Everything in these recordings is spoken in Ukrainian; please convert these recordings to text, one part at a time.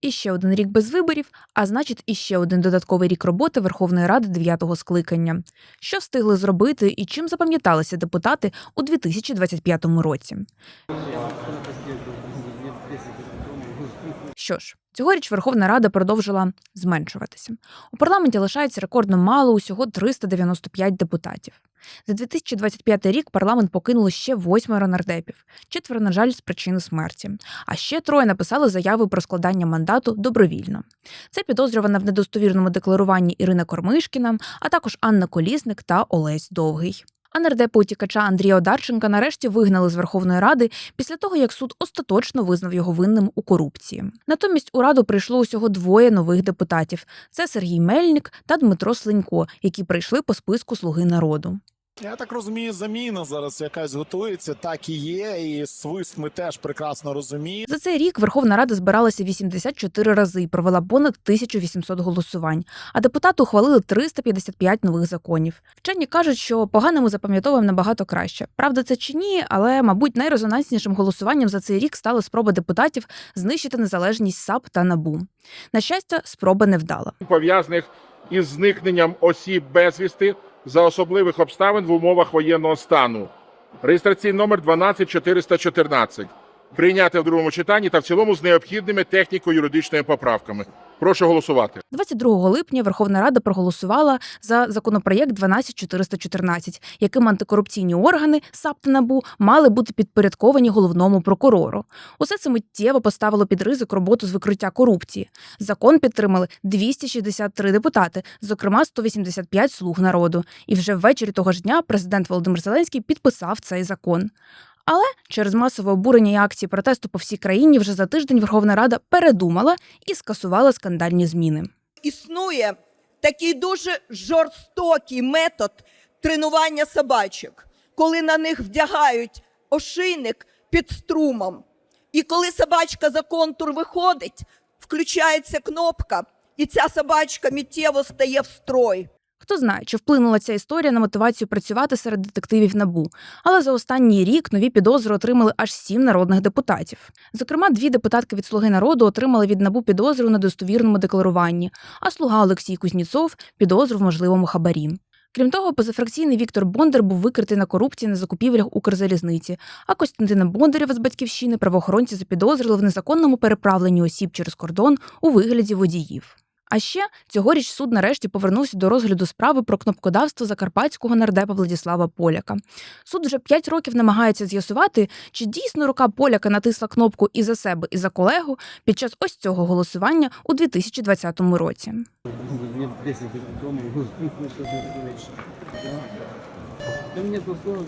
іще один рік без виборів, а значить, іще один додатковий рік роботи Верховної Ради дев'ятого скликання. Що встигли зробити і чим запам'яталися депутати у 2025 році? Що ж, цьогоріч Верховна Рада продовжила зменшуватися. У парламенті лишається рекордно мало, усього 395 депутатів. За 2025 рік парламент покинуло ще восьмеро нардепів, четверо, на жаль, з причини смерті. А ще троє написали заяви про складання мандату добровільно. Це підозрювана в недостовірному декларуванні Ірина Кормишкіна, а також Анна Колісник та Олесь Довгий. А нардепа утікача Андрія Одарченка нарешті вигнали з Верховної Ради після того, як суд остаточно визнав його винним у корупції. Натомість у раду прийшло усього двоє нових депутатів: це Сергій Мельник та Дмитро Слинько, які прийшли по списку Слуги народу. Я так розумію, заміна зараз якась готується, так і є. І свист ми теж прекрасно розуміємо. За цей рік Верховна Рада збиралася 84 рази і провела понад 1800 голосувань, а депутати ухвалили 355 нових законів. Вчені кажуть, що поганому запам'ятовуємо набагато краще. Правда, це чи ні, але, мабуть, найрезонанснішим голосуванням за цей рік стала спроба депутатів знищити незалежність САП та НАБУ. На щастя, спроба не вдала. пов'язаних із зникненням осіб безвісти за особливих обставин в умовах воєнного стану. Реєстраційний номер 12414. Прийняти в другому читанні та в цілому з необхідними техніко-юридичними поправками. Прошу голосувати. 22 липня Верховна Рада проголосувала за законопроєкт 12414, яким антикорупційні органи САП та НАБУ мали бути підпорядковані головному прокурору. Усе це миттєво поставило під ризик роботу з викриття корупції. Закон підтримали 263 депутати, зокрема 185 слуг народу. І вже ввечері того ж дня президент Володимир Зеленський підписав цей закон. Але через масове обурення і акції протесту по всій країні вже за тиждень Верховна Рада передумала і скасувала скандальні зміни. існує такий дуже жорстокий метод тренування собачок, коли на них вдягають ошийник під струмом. І коли собачка за контур виходить, включається кнопка, і ця собачка миттєво стає в строй. Хто знає, чи вплинула ця історія на мотивацію працювати серед детективів набу. Але за останній рік нові підозри отримали аж сім народних депутатів. Зокрема, дві депутатки від Слуги народу отримали від набу підозру у недостовірному декларуванні, а слуга Олексій Кузніцов підозру в можливому хабарі. Крім того, позафракційний Віктор Бондар був викритий на корупції на закупівлях Укрзалізниці, а Костянтина Бондарєва з батьківщини правоохоронці запідозрили в незаконному переправленні осіб через кордон у вигляді водіїв. А ще цьогоріч суд нарешті повернувся до розгляду справи про кнопкодавство закарпатського нардепа Владіслава Поляка. Суд вже п'ять років намагається з'ясувати, чи дійсно рука Поляка натисла кнопку і за себе, і за колегу під час ось цього голосування у 2020 році. Мне просто...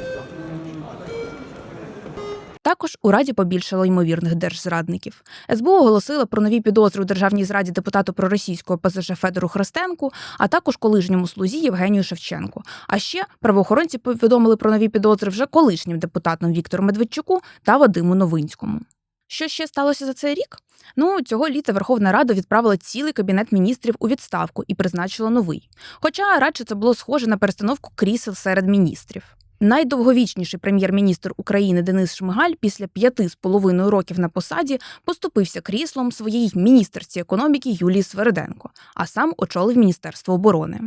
Також у раді побільшало ймовірних держзрадників. СБУ оголосила про нові підозри у державній зраді депутату проросійського ПЗЖ Федору Христенку, а також колишньому слузі Євгенію Шевченку. А ще правоохоронці повідомили про нові підозри вже колишнім депутатам Віктору Медведчуку та Вадиму Новинському. Що ще сталося за цей рік? Ну, цього літа Верховна Рада відправила цілий кабінет міністрів у відставку і призначила новий. Хоча радше це було схоже на перестановку крісел серед міністрів. Найдовговічніший прем'єр-міністр України Денис Шмигаль після п'яти з половиною років на посаді поступився кріслом своєї міністерці економіки Юлії Свериденко, а сам очолив Міністерство оборони.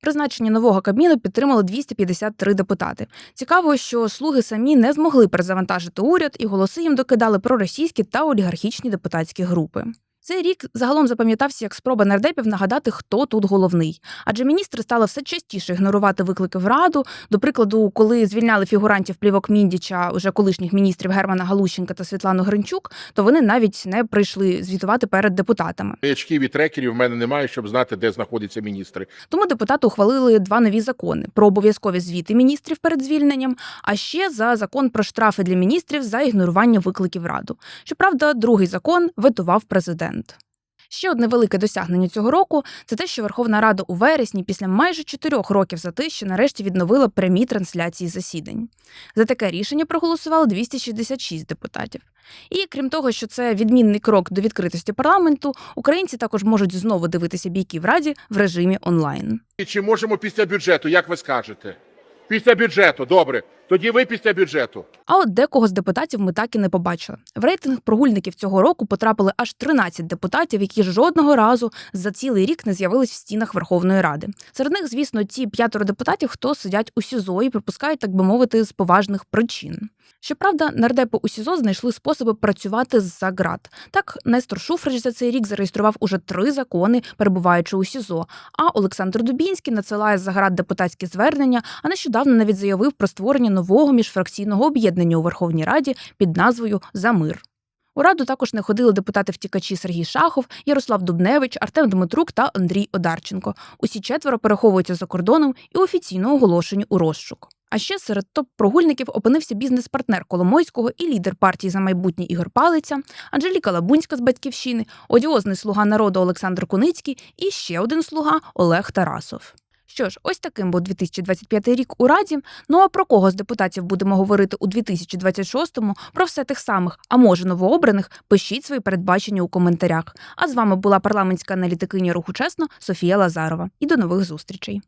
Призначення нового кабміну підтримали 253 депутати. Цікаво, що слуги самі не змогли перезавантажити уряд, і голоси їм докидали проросійські та олігархічні депутатські групи. Цей рік загалом запам'ятався як спроба нардепів нагадати, хто тут головний. Адже міністри стали все частіше ігнорувати виклики в раду. До прикладу, коли звільняли фігурантів плівок Міндіча, уже колишніх міністрів Германа Галущенка та Світлану Гринчук, то вони навіть не прийшли звітувати перед депутатами. Очків і трекерів в мене немає, щоб знати, де знаходяться міністри. Тому депутати ухвалили два нові закони про обов'язкові звіти міністрів перед звільненням, а ще за закон про штрафи для міністрів за ігнорування викликів раду. Щоправда, другий закон ветував президент. Ще одне велике досягнення цього року це те, що Верховна Рада у вересні, після майже чотирьох років затиші, нарешті відновила прямі трансляції засідань. За таке рішення проголосувало 266 депутатів. І крім того, що це відмінний крок до відкритості парламенту, українці також можуть знову дивитися бійки в раді в режимі онлайн. Чи можемо після бюджету, як ви скажете? Після бюджету, добре. Тоді ви після бюджету. А от декого з депутатів ми так і не побачили. В рейтинг прогульників цього року потрапили аж 13 депутатів, які жодного разу за цілий рік не з'явились в стінах Верховної Ради. Серед них, звісно, ті п'ятеро депутатів, хто сидять у СІЗО і припускають, так би мовити, з поважних причин. Щоправда, нардепи у СІЗО знайшли способи працювати з-за ґрат. Так, Нестор Шуфрич за цей рік зареєстрував уже три закони, перебуваючи у СІЗО. А Олександр Дубінський надсилає за ґрат депутатські звернення, а нещодавно навіть заявив про створення нового міжфракційного об'єднання у Верховній Раді під назвою За мир. У раду також не ходили депутати-втікачі Сергій Шахов, Ярослав Дубневич, Артем Дмитрук та Андрій Одарченко. Усі четверо переховуються за кордоном і офіційно оголошені у розшук. А ще серед топ-прогульників опинився бізнес-партнер Коломойського і лідер партії за майбутнє Ігор Палиця, Анжеліка Лабунська з батьківщини, одіозний слуга народу Олександр Куницький і ще один слуга Олег Тарасов. Що ж, ось таким був 2025 рік у Раді. Ну а про кого з депутатів будемо говорити у 2026-му, Про все тих самих, а може новообраних, пишіть свої передбачення у коментарях. А з вами була парламентська аналітикиня руху чесно Софія Лазарова. І до нових зустрічей.